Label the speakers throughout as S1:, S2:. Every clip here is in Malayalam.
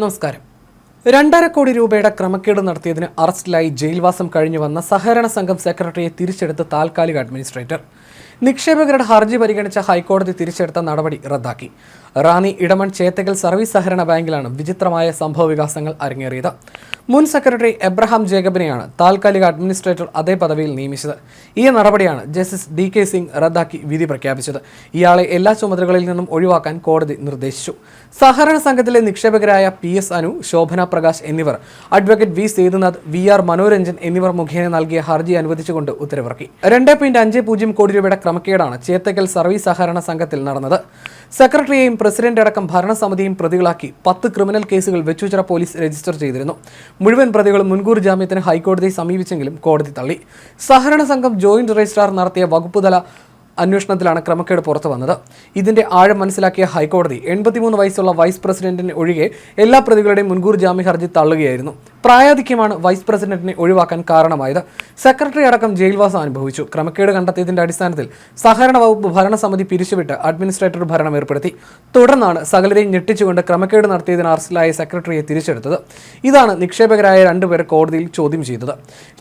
S1: നമസ്കാരം. രണ്ടര കോടി രൂപയുടെ ക്രമക്കേട് നടത്തിയതിന് അറസ്റ്റിലായി ജയിൽവാസം കഴിഞ്ഞു വന്ന സഹകരണ സംഘം സെക്രട്ടറിയെ തിരിച്ചെടുത്ത് താൽക്കാലിക അഡ്മിനിസ്ട്രേറ്റർ. നിക്ഷേപകരുടെ ഹർജി പരിഗണിച്ച ഹൈക്കോടതി തിരിച്ചെടുത്ത നടപടി റദ്ദാക്കി. റാണി ഇടമൺ ചേത്തകൽ സർവീസ് സഹകരണ ബാങ്കിലാണ് വിചിത്രമായ സംഭവ വികാസങ്ങൾ അരങ്ങേറിയത്. മുൻ സെക്രട്ടറി എബ്രഹാം ജേക്കബിനെയാണ് താൽക്കാലിക അഡ്മിനിസ്ട്രേറ്റർ അതേ പദവിയിൽ നിയമിച്ചത്. ഈ നടപടിയാണ് ജസ്റ്റിസ് ഡി കെ സിംഗ് റദ്ദാക്കി വിധി പ്രഖ്യാപിച്ചത്. ഇയാളെ എല്ലാ ചുമതലകളിൽ നിന്നും ഒഴിവാക്കാൻ കോടതി നിർദ്ദേശിച്ചു. സഹകരണ സംഘത്തിലെ നിക്ഷേപകരായ പി എസ് അനു ശോഭന പ്രകാശ് എന്നിവർ advocate V Sethunath V R Manoranjan എന്നിവർ മുഖേന നൽകിയ ഹർജി അനുവദിച്ചുകൊണ്ട് ഉത്തരവിറക്കി. രണ്ട് പോയിന്റ് അഞ്ച് പൂജ്യം കോടി രൂപയുടെ ക്രമക്കേടാണ് ചേത്തക്കൽ സർവീസ് സഹകരണ സംഘത്തിൽ നടന്നത്. സെക്രട്ടറിയെയും പ്രസിഡന്റ് അടക്കം ഭരണസമിതിയും പ്രതികളാക്കി പത്ത് ക്രിമിനൽ കേസുകൾ വെച്ചുചിറ പോലീസ് രജിസ്റ്റർ ചെയ്തിരുന്നു. മുഴുവൻ പ്രതികളും മുൻകൂർ ജാമ്യത്തിന് ഹൈക്കോടതിയെ സമീപിച്ചെങ്കിലും കോടതി തള്ളി. സഹകരണ സംഘം ജോയിന്റ് രജിസ്ട്രാർ നടത്തിയ വകുപ്പുതല അന്വേഷണത്തിലാണ് ക്രമക്കേട് പുറത്തു വന്നത്. ഇതിന്റെ ആഴം മനസ്സിലാക്കിയ ഹൈക്കോടതി എൺപത്തിമൂന്ന് വയസ്സുള്ള വൈസ് പ്രസിഡന്റിന് ഒഴികെ എല്ലാ പ്രതികളുടെയും മുൻകൂർ ജാമ്യ ഹർജി തള്ളുകയായിരുന്നു. പ്രായാധിക്യമാണ് വൈസ് പ്രസിഡന്റിനെ ഒഴിവാക്കാൻ കാരണമായത്. സെക്രട്ടറി അടക്കം ജയിൽവാസം അനുഭവിച്ചു. ക്രമക്കേട് കണ്ടെത്തിയതിന്റെ അടിസ്ഥാനത്തിൽ സഹകരണ വകുപ്പ് ഭരണസമിതി പിരിച്ചുവിട്ട് അഡ്മിനിസ്ട്രേറ്റർ ഭരണം ഏർപ്പെടുത്തി. തുടർന്നാണ് സകലരെയും ഞെട്ടിച്ചുകൊണ്ട് ക്രമക്കേട് നടത്തിയതിന് അറസ്റ്റിലായ സെക്രട്ടറിയെ തിരിച്ചെടുത്തത്. ഇതാണ് നിക്ഷേപകരായ രണ്ടുപേരെ കോടതിയിൽ ചോദ്യം ചെയ്തത്.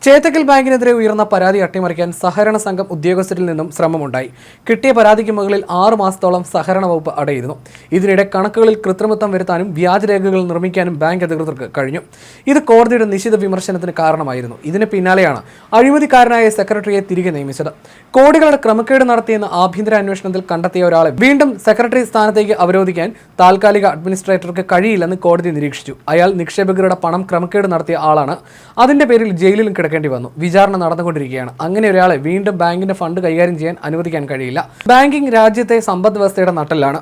S1: ചേത്തക്കൽ ബാങ്കിനെതിരെ ഉയർന്ന പരാതി അട്ടിമറിക്കാൻ സഹകരണ സംഘം ഉദ്യോഗസ്ഥരിൽ നിന്നും ശ്രമമുണ്ടായി. കിട്ടിയ പരാതിക്ക് മുകളിൽ ആറ് മാസത്തോളം സഹകരണ വകുപ്പ് അടയിരുന്നു. ഇതിനിടെ കണക്കുകളിൽ കൃത്രിമത്വം വരുത്താനും വ്യാജരേഖകൾ നിർമ്മിക്കാനും ബാങ്ക് അധികൃതർക്ക് കഴിഞ്ഞു. ഇത് കോടതിയുടെ നിശിത വിമർശനത്തിന് കാരണമായിരുന്നു. ഇതിന് പിന്നാലെയാണ് അഴിമതിക്കാരനായ സെക്രട്ടറിയെ തിരികെ നിയമിച്ചത്. കോടികളുടെ ക്രമക്കേട് നടത്തിയെന്ന് ആഭ്യന്തര അന്വേഷണത്തിൽ കണ്ടെത്തിയ ഒരാളെ വീണ്ടും സെക്രട്ടറി സ്ഥാനത്തേക്ക് അവരോധിക്കാൻ താൽക്കാലിക അഡ്മിനിസ്ട്രേറ്റർക്ക് കഴിയില്ലെന്ന് കോടതി നിരീക്ഷിച്ചു. അയാൾ നിക്ഷേപകരുടെ പണം ക്രമക്കേട് നടത്തിയ ആളാണ്. അതിന്റെ പേരിൽ ജയിലിലും കിടക്കേണ്ടി വന്നു. വിചാരണ നടന്നുകൊണ്ടിരിക്കുകയാണ്. അങ്ങനെ ഒരാളെ വീണ്ടും ബാങ്കിന്റെ ഫണ്ട് കൈകാര്യം ചെയ്യാൻ അനുവദിക്കാൻ കഴിയില്ല. ബാങ്കിംഗ് രാജ്യത്തെ സമ്പദ് വ്യവസ്ഥയുടെ നട്ടലാണ്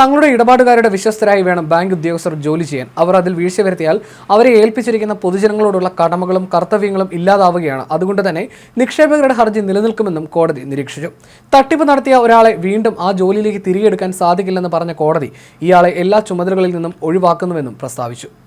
S1: തങ്ങളുടെ ഇടപാടുകാരുടെ വിശ്വസ്തരായി വേണം ബാങ്ക് ഉദ്യോഗസ്ഥർ ജോലി ചെയ്യാൻ. അവർ അതിൽ വീഴ്ച വരുത്തിയാൽ അവരെ ഏൽപ്പിച്ചിരിക്കുന്ന പൊതുജനങ്ങളോടുള്ള കടമകളും കർത്തവ്യങ്ങളും ഇല്ലാതാവുകയാണ്. അതുകൊണ്ട് തന്നെ നിക്ഷേപകരുടെ ഹർജി നിലനിൽക്കുമെന്നും കോടതി നിരീക്ഷിച്ചു. തട്ടിപ്പ് നടത്തിയ ഒരാളെ വീണ്ടും ആ ജോലിയിലേക്ക് തിരികെ എടുക്കാൻ സാധിക്കില്ലെന്ന് പറഞ്ഞ കോടതി ഇയാളെ എല്ലാ ചുമതലകളിൽ നിന്നും ഒഴിവാക്കുന്നുവെന്നും പ്രസ്താവിച്ചു.